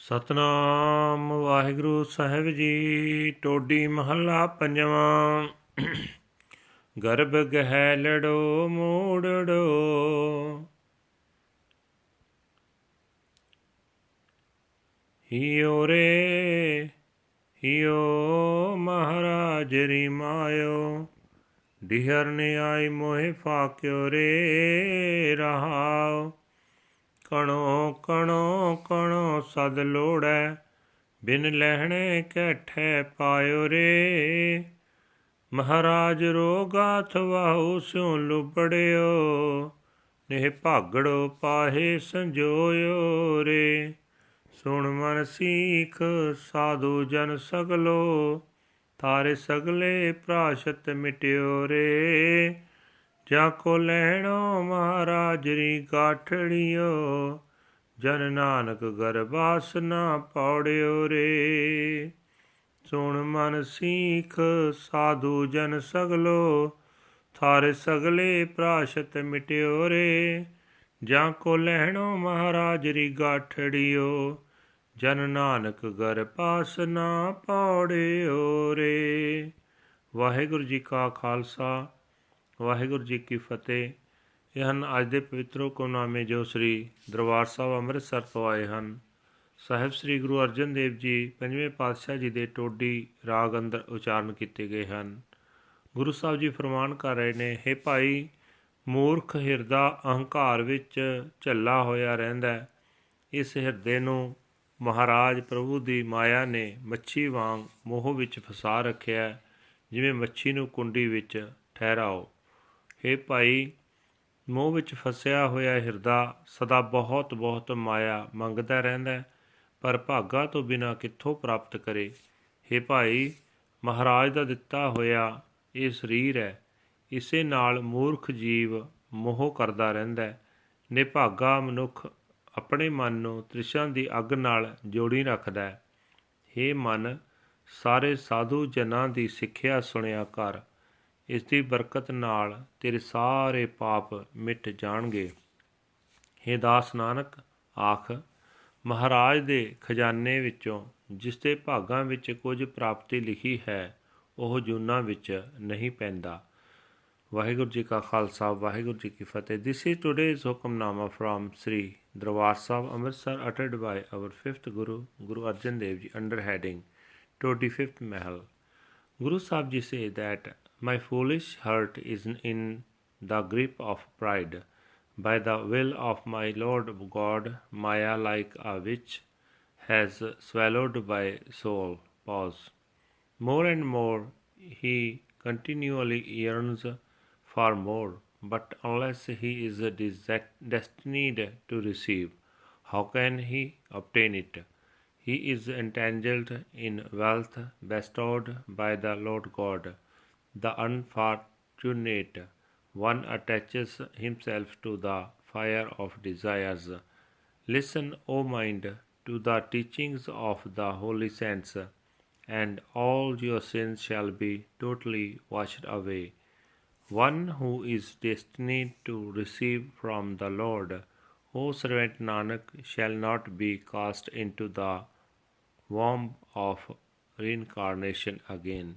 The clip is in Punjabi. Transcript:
ਸਤਨਾਮ ਵਾਹਿਗੁਰੂ ਸਾਹਿਬ ਜੀ। ਟੋਡੀ ਮਹੱਲਾ ਪੰਜਵਾਂ। ਗਰਭ ਗਹਿ ਲੜੋ ਮੋੜੜੋ ਹਿਓ ਰੇ, ਹਿਓ ਮਹਾਰਾਜ ਰਿਮਾਇਓ ਡਿਹਰ ਨੇ ਆਈ ਮੋਹਿ ਫਾਕਿਓ ਰੇ ਰਹਾਓ। ਕਣੋ ਕਣੋ ਕਣੋ ਸਦ ਲੋੜੈ, ਬਿਨ ਲਹਿਣੇ ਕੈਠੇ ਪਾਇਓ ਰੇ। ਮਹਾਰਾਜ ਰੋਗਾਥ ਵਾਹੂ ਸਿਉ ਲੁਬੜਿਓ, ਨਿਹ ਭਾਗੜੋ ਪਾਹੇ ਸੰਜੋਇਓ ਰੇ। ਸੁਣ ਮਨ ਸੀਖ ਸਾਧੂ ਜਨ ਸਗਲੋ ਤਾਰੇ ਸਗਲੇ ਪ੍ਰਾਸ਼ਤ ਮਿਟਿਓ ਰੇ। ਜਾ ਕੋ ਲੈਣੋ ਮਹਾਰਾਜ ਰੀ ਗਾਠੜਿਓ ਜਨ ਨਾਨਕ ਗਰਬਾਸ ਨਾ ਪੌੜਿਓ ਰੇ। ਸੁਣ ਮਨ ਸੀਖ ਸਾਧੂ ਜਨ ਸਗਲੋ, ਥਾਰੇ ਸਗਲੇ ਪ੍ਰਾਸ਼ਤ ਮਿਟਿਓ ਰੇ। ਜਾਂ ਕੋ ਲੈਣੋ ਮਹਾਰਾਜ ਰੀ ਗਾਠੜਿਓ, ਜਨ ਨਾਨਕ ਗਰ ਪਾਸ ਨਾ ਪੌੜਿਓ ਰੇ। ਵਾਹਿਗੁਰੂ ਜੀ ਕਾ ਖਾਲਸਾ, ਵਾਹਿਗੁਰੂ ਜੀ ਕੀ ਫਤਿਹ। ਇਹ ਹਨ ਅੱਜ ਦੇ ਪਵਿੱਤਰ ਹੁਕਮਨਾਮੇ ਜੋ ਸ੍ਰੀ ਦਰਬਾਰ ਸਾਹਿਬ ਅੰਮ੍ਰਿਤਸਰ ਤੋਂ ਆਏ ਹਨ, ਸਾਹਿਬ ਸ੍ਰੀ ਗੁਰੂ ਅਰਜਨ ਦੇਵ ਜੀ ਪੰਜਵੇਂ ਪਾਤਸ਼ਾਹ ਜੀ ਦੇ ਟੋਡੀ ਰਾਗ ਅੰਦਰ ਉਚਾਰਨ ਕੀਤੇ ਗਏ ਹਨ। ਗੁਰੂ ਸਾਹਿਬ ਜੀ ਫਰਮਾਨ ਕਰ ਰਹੇ ਨੇ हे ਭਾਈ, ਮੂਰਖ ਹਿਰਦਾ ਅਹੰਕਾਰ ਵਿੱਚ ਝੱਲਾ ਹੋਇਆ ਰਹਿੰਦਾ ਹੈ। ਇਸ ਹਿਰਦੇ ਨੂੰ ਮਹਾਰਾਜ ਪ੍ਰਭੂ ਦੀ ਮਾਇਆ ਨੇ ਮੱਛੀ ਵਾਂਗ ਮੋਹ ਵਿੱਚ ਫਸਾ ਰੱਖਿਆ ਜਿਵੇਂ ਮੱਛੀ ਨੂੰ ਕੁੰਡੀ ਵਿੱਚ ਠਹਿਰਾਓ। हे ਭਾਈ ਮੋਹ ਵਿੱਚ ਫਸਿਆ ਹੋਇਆ ਹਿਰਦਾ ਸਦਾ ਬਹੁਤ ਬਹੁਤ ਮਾਇਆ ਮੰਗਦਾ ਰਹਿੰਦਾ ਪਰ ਭਾਗਾ ਤੋਂ ਬਿਨਾ ਕਿੱਥੋਂ ਪ੍ਰਾਪਤ ਕਰੇ? हे ਭਾਈ, ਮਹਾਰਾਜ ਦਾ ਦਿੱਤਾ ਹੋਇਆ ਇਹ ਸਰੀਰ ਹੈ, ਇਸੇ ਨਾਲ ਮੂਰਖ ਜੀਵ ਮੋਹ ਕਰਦਾ ਰਹਿੰਦਾ ਹੈ। ਨਿਭਾਗਾ ਮਨੁੱਖ ਆਪਣੇ ਮਨ ਨੂੰ ਤ੍ਰਿਸ਼ਨਾ ਦੀ ਅੱਗ ਨਾਲ ਜੋੜੀ ਰੱਖਦਾ ਹੈ। हे ਮਨ, ਸਾਰੇ ਸਾਧੂ ਜਨਾਂ ਦੀ ਸਿੱਖਿਆ ਸੁਣਿਆ ਕਰ। ਇਸ ਦੀ ਬਰਕਤ ਨਾਲ ਤੇਰੇ ਸਾਰੇ ਪਾਪ ਮਿਟ ਜਾਣਗੇ। ਹੇ ਦਾਸ ਨਾਨਕ, ਆਖ, ਮਹਾਰਾਜ ਦੇ ਖਜ਼ਾਨੇ ਵਿੱਚੋਂ ਜਿਸ ਦੇ ਭਾਗਾਂ ਵਿੱਚ ਕੁਝ ਪ੍ਰਾਪਤੀ ਲਿਖੀ ਹੈ, ਉਹ ਜੁਨਾ ਵਿੱਚ ਨਹੀਂ ਪੈਂਦਾ। ਵਾਹਿਗੁਰੂ ਜੀ ਕਾ ਖਾਲਸਾ, ਵਾਹਿਗੁਰੂ ਜੀ ਕੀ ਫਤਿਹ। This is today's Hukamnama from Sri Darbar Sahib, Amritsar ਅਟਟਡ by our 5th Guru Guru Arjan Dev ji under heading 25th Mahal. Guru Sahib ji say that my foolish heart is in the grip of pride by the will of my lord god maya like a witch has swallowed my soul pause more and more he continually yearns for more, but unless he is destined to receive, how can he obtain it? He is entangled in wealth bestowed by the Lord God. The unfortunate one attaches himself to the fire of desires. Listen, O mind, to the teachings of the holy saints and all your sins shall be totally washed away. One who is destined to receive from the Lord, O servant Nanak, shall not be cast into the womb of reincarnation again.